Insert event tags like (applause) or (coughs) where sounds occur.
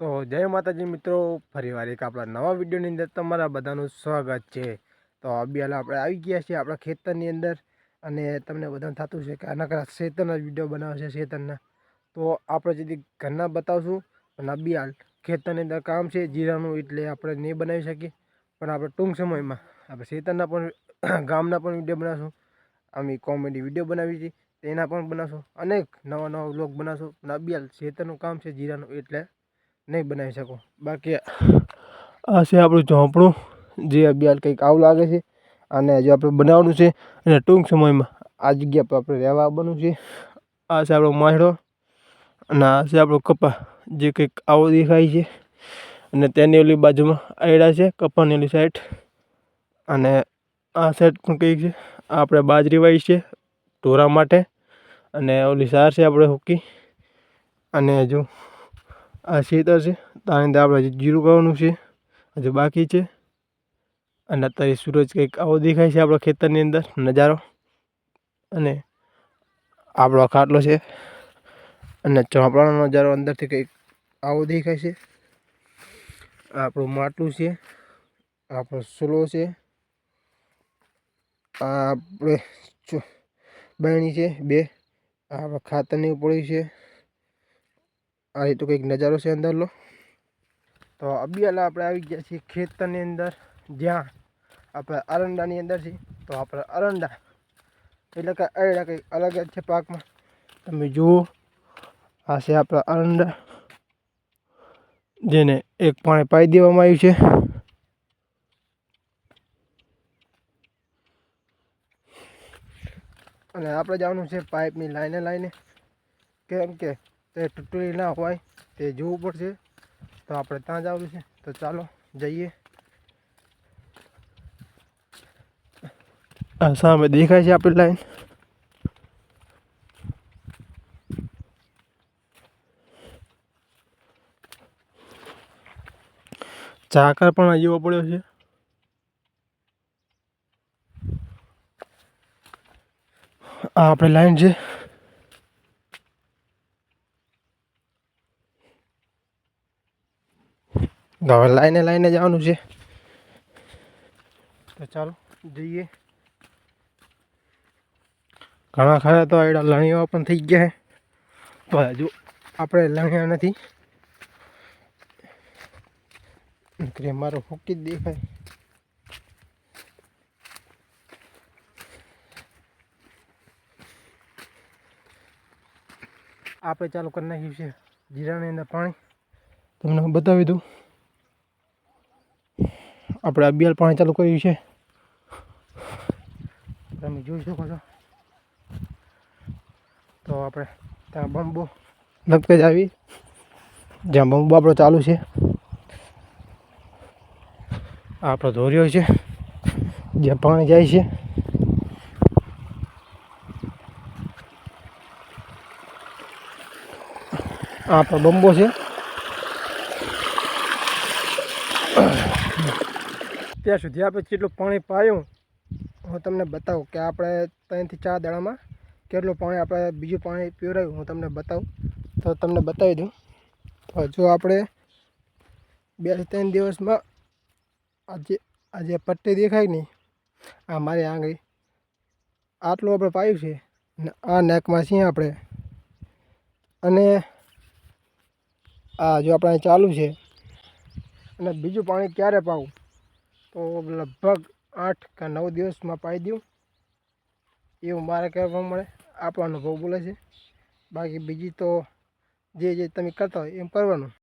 તો જય માતાજી મિત્રો ફરીવાર એક આપણા નવા વિડીયોની અંદર તમારા બધાનું સ્વાગત છે. તો અબિયાલ આપણે આવી ગયા છીએ આપણા ખેતરની અંદર અને તમને બધાને થતું છે કે આના કરતાં શેતરના વીડિયો બનાવે છે શેતરના. તો આપણે જેથી ઘરના બતાવશું, પણ અબિયાલ ખેતરની અંદર કામ છે, જીરાનું એટલે આપણે નહીં બનાવી શકીએ. પણ આપણે ટૂંક સમયમાં આપણે શેતરના પણ (coughs) ગામના પણ વીડિયો બનાવશું. અમે કોમેડી વીડિયો બનાવી છીએ, તેના પણ બનાવશું. અનેક નવા નવા વ્લોગ બનાવશું. નબિયાલ શેતરનું કામ છે, જીરાનું એટલે નહીં બનાવી શકો. બાકી આ છે આપણું ઝોંપડું. જે અભ્યાલ કંઈક આવું લાગે છે. અને હજુ આપણે બનાવવાનું છે. અને ટૂંક સમયમાં આ જગ્યા પર આપણે રહેવા આવવાનું છે. આ છે આપણો માછડો. અને આ છે આપણો કપા. જે કંઈક આવો દેખાય છે. અને તેની ઓલી બાજુમાં આયડા છે, કપાની ઓલી સાઈડ અને આ સાઈડ પણ કંઈક છે. આપણે બાજરી વાવી છે ઢોરા માટે. અને ઓલી સાર છે આપણે હુકી. અને હજુ આ ખેતર છે. આની અંદર આપણે હજી જીરું કરવાનું છે. હજુ બાકી છે. અને અત્યારે સૂરજ કંઈક આવો દેખાય છે આપણા ખેતરની અંદર, નજારો. અને આપણો ખાટલો છે. અને ચોપડાનો નજારો અંદરથી કંઈક આવો દેખાય છે. આપણું માટલું છે. આપણો સુલો છે. આપણે બહેણી છે બે. આપણે ખાતરની પડી છે. આ રીતે કંઈક નજારો છે અંદરનો. તો અબિયાલા આપણે આવી ગયા છીએ ખેતરની અંદર, જ્યાં આપણે અરંડાની અંદર છીએ. તો આપણે અરંડા, એટલે કે અરડા કંઈક અલગ જ છે પાકમાં. તમે જુઓ, આ છે આપણા અરંડા, જેને એક પાણી પાઈ દેવામાં આવ્યું છે. અને આપણે જવાનું છે પાઇપની લાઈને લાઈને. કેમ કે તે તૂટેલી ના હોય તે જોવું પડશે. તો આપણે ત્યાં જવું છે તો ચાલો, જઈએ. સામે દેખાય છે આપણી લાઈન. ચાકર પણ જોવો પડ્યો છે. આ આપણે લાઈન છે તો હવે લાઈને લાઈને જવાનું છે. તો ચાલો, જઈએ. ઘણા ખરા તો એડા લણીઓ પણ થઈ ગયા છે તો હજુ આપણે લણ્યા નથી. નીકળી મારો ફૂકી જ દેખાય. આપણે ચાલુ કરી નાખ્યું છે જીરાની અંદર પાણી. તમને બતાવી દઉં. આપણે અબિયાલ પાણી ચાલુ કર્યું છે. તમે જોઈ શકો છો. તો આપણે ત્યાં બંબો લગતે જ આવી. જ્યાં બંબો આપણો ચાલુ છે. આ આપણો ધોર્યો છે. જ્યાં પાણી જાય છે. આ આપણો બંબો છે. ત્યાં સુધી આપણે જેટલું પાણી પાયું, હું તમને બતાવું કે આપણે ત્રણથી ચાર દાડામાં કેટલું પાણી આપણે બીજું પાણી પીવરાયું હું તમને બતાવું. તો તમને બતાવી દઉં. તો જો આપણે બે ત્રણ દિવસમાં આજે આજે પટ્ટી દેખાય નહીં. આ મારી આંગળી. આટલું આપણે પાયું છે. ને આ નેકમાં છીએ આપણે. અને આ જો આપણે ચાલુ છે. અને બીજું પાણી ક્યારે પાવું? તો લગભગ આઠ કે નવ દિવસમાં પાઈ દઉં. એવું મારે કહેવા મળે. આપણો અનુભવ બોલે છે. બાકી બીજી તો જે જે તમે કરતા હોય એમ કરવાનું.